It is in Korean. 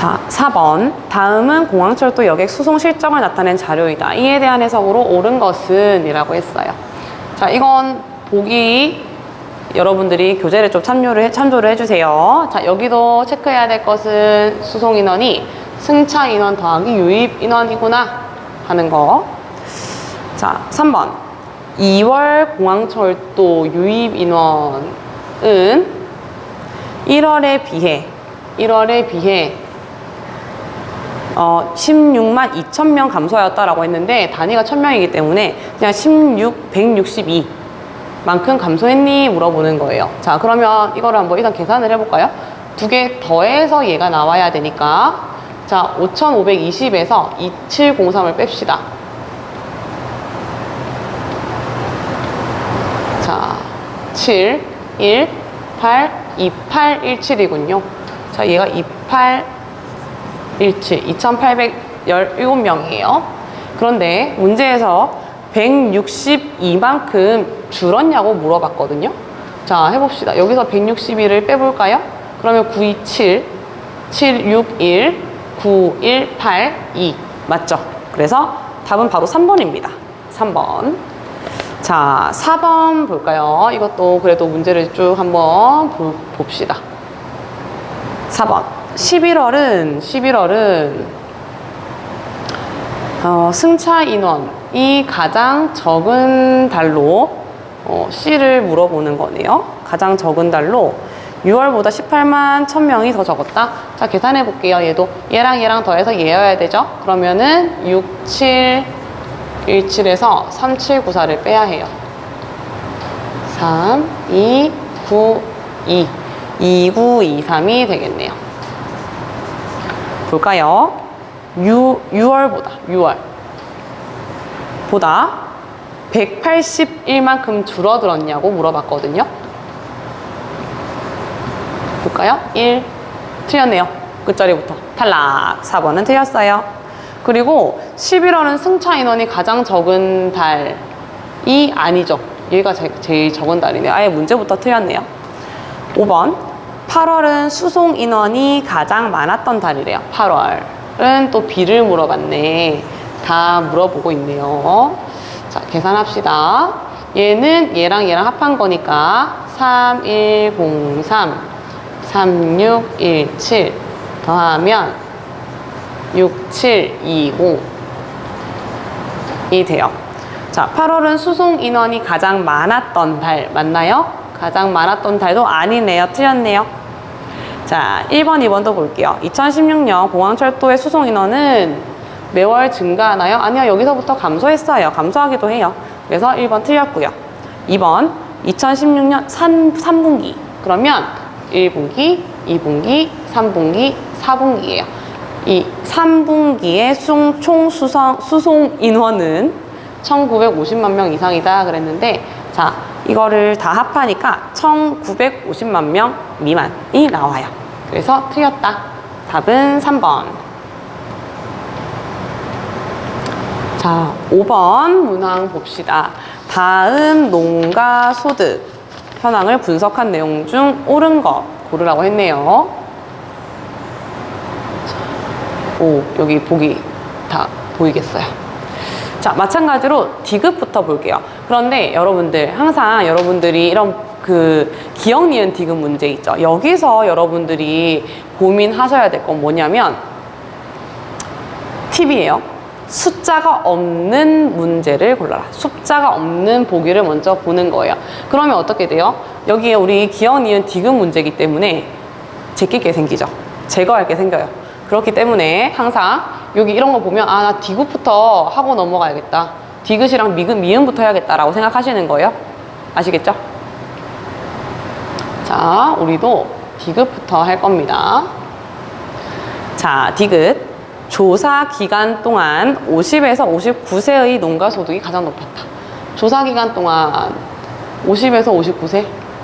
자, 4번. 다음은 공항철도 여객 수송 실적을 나타낸 자료이다. 이에 대한 해석으로 옳은 것은 이라고 했어요. 자, 이건 보기 여러분들이 교재를 좀 참조를, 해- 참조를 해주세요. 자, 여기도 체크해야 될 것은 수송 인원이 승차 인원 더하기 유입 인원이구나 하는 거. 자, 3번. 2월 공항철도 유입 인원은 1월에 비해 1월에 비해 어, 16만 2천 명 감소하였다라고 했는데 단위가 1000명이기 때문에 그냥 16, 162 만큼 감소했니 물어보는 거예요. 자, 그러면 이거를 한번 일단 계산을 해볼까요? 두 개 더해서 얘가 나와야 되니까 자, 5520에서 2703을 뺍시다. 자, 7, 1, 8, 28, 17이군요. 자, 얘가 28, 17, 2817명이에요. 그런데 문제에서 162만큼 줄었냐고 물어봤거든요. 자, 해봅시다. 여기서 161을 빼볼까요? 그러면 927, 761, 9182. 맞죠? 그래서 답은 바로 3번입니다. 3번. 자, 4번 볼까요? 이것도 그래도 문제를 쭉 한번 볼- 봅시다. 4번. 11월은, 11월은, 어, 승차 인원이 가장 적은 달로, 어, C를 물어보는 거네요. 가장 적은 달로 6월보다 18만 1000명이 더 적었다. 자, 계산해 볼게요. 얘도 얘랑 얘랑 더해서 얘여야 되죠? 그러면은 6, 7, 17에서 3794를 빼야 해요. 3, 2, 9, 2. 2923이 되겠네요. 볼까요? 6, 6월보다, 6월. 보다 181만큼 줄어들었냐고 물어봤거든요. 볼까요? 1. 틀렸네요. 끝자리부터. 탈락. 4번은 틀렸어요. 그리고 11월은 승차 인원이 가장 적은 달이 아니죠. 얘가 제, 제일 적은 달이네요. 아예 문제부터 틀렸네요. 5번. 8월은 수송 인원이 가장 많았던 달이래요. 8월은 또 B를 물어봤네. 다 물어보고 있네요. 자, 계산합시다. 얘는 얘랑 얘랑 합한 거니까 3103, 3617 더하면 6720이 돼요. 자, 8월은 수송 인원이 가장 많았던 달 맞나요? 가장 많았던 달도 아니네요. 틀렸네요. 자, 1번, 2번도 볼게요. 2016년 공항철도의 수송 인원은 매월 증가하나요? 아니요, 여기서부터 감소했어요. 감소하기도 해요. 그래서 1번 틀렸고요. 2번, 2016년 3, 3분기. 그러면 1분기, 2분기, 3분기, 4분기예요. 이 3분기의 수송, 총 수송, 수송 인원은 1950만 명 이상이다 그랬는데 자 이거를 다 합하니까 1950만 명 미만이 나와요. 그래서 틀렸다. 답은 3번. 자 5번 문항 봅시다. 다음 농가 소득. 현황을 분석한 내용 중 옳은 것 고르라고 했네요. 오 여기 보기 다 보이겠어요 자, 마찬가지로 디귿부터 볼게요. 그런데 여러분들, 항상 여러분들이 이런 그 기억 니은 디귿 문제 있죠. 여기서 여러분들이 고민하셔야 될 건 뭐냐면 팁이에요. 숫자가 없는 문제를 골라라. 숫자가 없는 보기를 먼저 보는 거예요. 그러면 어떻게 돼요? 여기에 우리 기억 니은 디귿 문제이기 때문에 제끼게 생기죠. 제거할 게 생겨요. 그렇기 때문에 항상 여기 이런 거 보면 아 나 디귿부터 하고 넘어가야겠다. 디귿이랑 미귿, 미음부터 해야겠다라고 생각하시는 거예요. 아시겠죠? 자, 우리도 디귿부터 할 겁니다. 자, 디귿. 조사 기간 동안 50에서 59세의 농가 소득이 가장 높았다. 조사 기간 동안 50에서 59세?